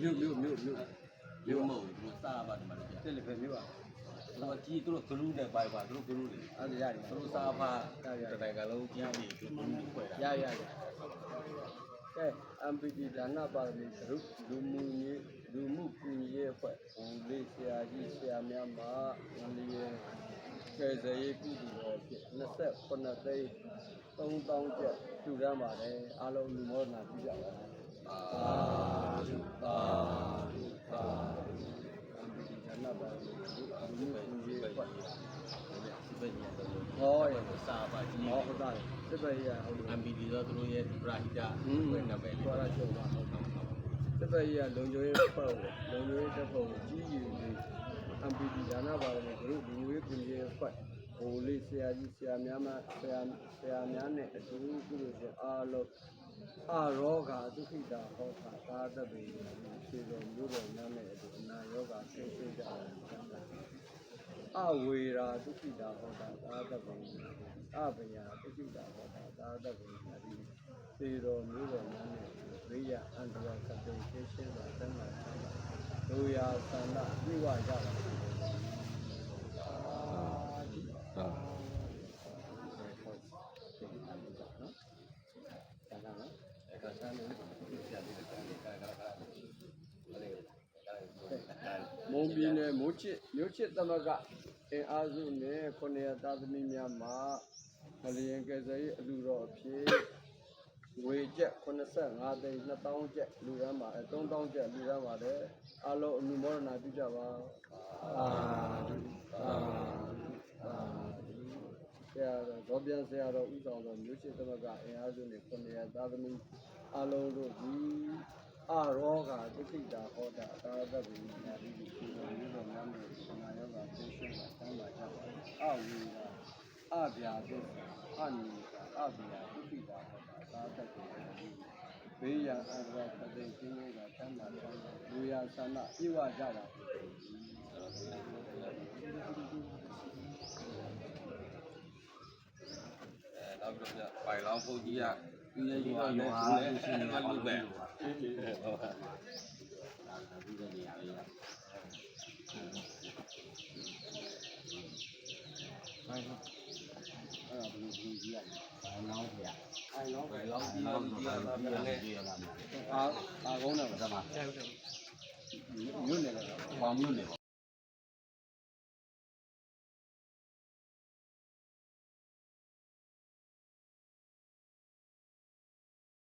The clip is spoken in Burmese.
မြို့မြို့မြို့မြို့မျိုးမဟုတ်ဘူးသူတို့စားပါတယ်မှာလေဗျာတယ်လီဖယ်မြို့อ่ะသူတို့ကြီးသူတို့ဂလူးနဲ့ပိုင်ပါသူတို့ဂလူးတွေအဲ့ဒါရတယ်သူတို့စားဖားတတိုင်ကလုံးကျန်းပြီးသူတို့ဂလူးတွေခွဲတာရရရကဲ MPD ဒါနပါရမီဂရုလူမှုရေးလူမှုကူညီရေးအဖွဲ့ဟိုလေးဆရာကြီးဆရာများမှာငလျင်ကဲစရေးကုသိုလ်တော်ဖြစ်29သိန်း3000ကျပ်ထူရမ်းပါတယ်အားလုံးလူမောနာပြကြပါ လားအာသာဓုသာဓု MPD ဒါနပါရမီဂရုလူမှုကူညီရေးအဖွဲ့ဒီဘက်ညတော့ဟောရစားပါကြီးဟောဟုတ်တယ်စစ်ပဲရဟုတ်တယ် MPD ဆိုသူတို့ရဲ့ပရာဟိတอืมဝယ်နာမည်သွားရချုပ်ပါဟုတ်တယ်စစ်ပဲရလုံခြုံရေးဖွဲ့ကိုလုံခြုံရေးတပ်ဖွဲ့ကိုကြီးယူပြီး MPD ဒါနပါရမီဂရုလူငွေကူညီရေးအဖွဲ့ဟိုလေးဆရာကြီးဆရာများမှဆရာဆရာများနဲ့အတူပြုလို့ရှင်အားလုံး အာရောဂါဒုက္ခိတာဟောတာသာသဗေခြေတော်မျိုးတော်များနဲ့အတူအနာရောဂါဆင်းရဲကြပါအဝေရာဒုက္ခိတာဟောတာသာသဗေအပညာဒုက္ခိတာဟောတာသာသဗေဒီခြေတော်မျိုးတော်များနဲ့ဝိယအန္တရာကတိသိရှင်းပါတမ်းပါဒုယာသန္တာပြည့်ဝကြပါစေအာဒီ အခါစားနေပြတယ်ကလည်းကာကာကာလည်း မုံပြည်နယ်မိုးချစ်မြို့ချစ်သမဂအင်အားစုနဲ့ခုနှစ်ရသားသမီးများမှာမလျင်ကယ်ဆယ်ရေးအလူတော်အဖြစ်ဝေကျက်85သိန်း2000ကျပ်လူရမ်းပါတယ်3000ကျပ်လူရမ်းပါတယ်အလုံးအမှုမောရနာပြုကြပါအာဒုအာဒုအာဒုဆရာတော် ဒေါ်ပြန်ဆရာတော်ဥဆောင်တော်မြို့ချစ်သမဂအင်အားစုနဲ့ခုနှစ်ရသားသမီးအလုံးတို့ဒီအရောဂါဒုက္ခိတာဟောတာသာသဗ္ဗေနာတိဒီဒီလိုမျိုးတော့နာမည်ဒီနာယောဂါသိရှင်းတာတမ်းပါကြပါအဝိရာအဗျာဒုအနိကာအဗျာဒုက္ခိတာဟောတာသာသဗ္ဗေနာတိဘေးရန်အန္တရာယ်ပသိခြင်းတွေကတမ်းပါကြပါလူရဆန္ဒပြေဝကြပါအဲနောက် ပြီးတော့ပိုင်လောင်းဖုတ်ကြီးကဒီရဲ့ယူတော့ယူဟာလို့ရှိနေတာလူပဲဟုတ်ပါဘူးဒီနေရာလေး